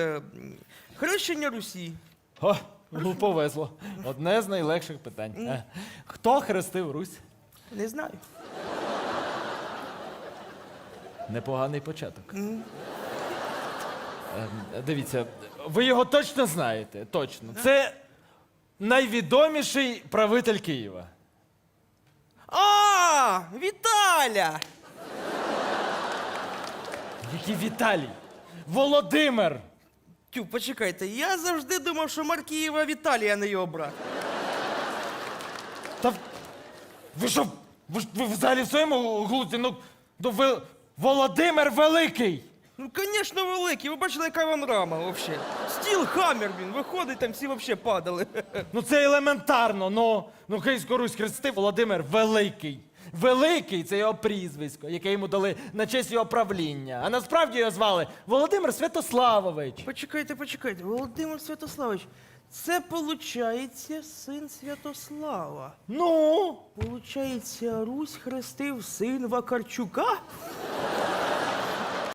Е, Хрещення Русі. О, ну повезло. Одне з найлегших питань. Е, Хто хрестив Русь? Не знаю. Непоганий початок. Ем, Дивіться, ви його точно знаєте. Точно. Це найвідоміший правитель Києва. А, Віталя! Який Віталій? Володимир! Тю, почекайте, я завжди думав, що Маркієва Віталія не його брат. Та в- ви що? Ви, ж- ви взагалі в своєму глузді? Ну, ну ви Володимир Великий! Ну, звісно, великий. Ви бачили, яка він рама взагалі. Стіл хаммер він виходить, там всі взагалі падали. Ну це елементарно. Ну, ну Київську Русь хрестив Володимир Великий. Великий це його прізвисько, яке йому дали на честь його правління. А насправді його звали Володимир Святославович. Почекайте, почекайте, Володимир Святославович, це получається син Святослава. Ну, Получається, Русь хрестив син Вакарчука?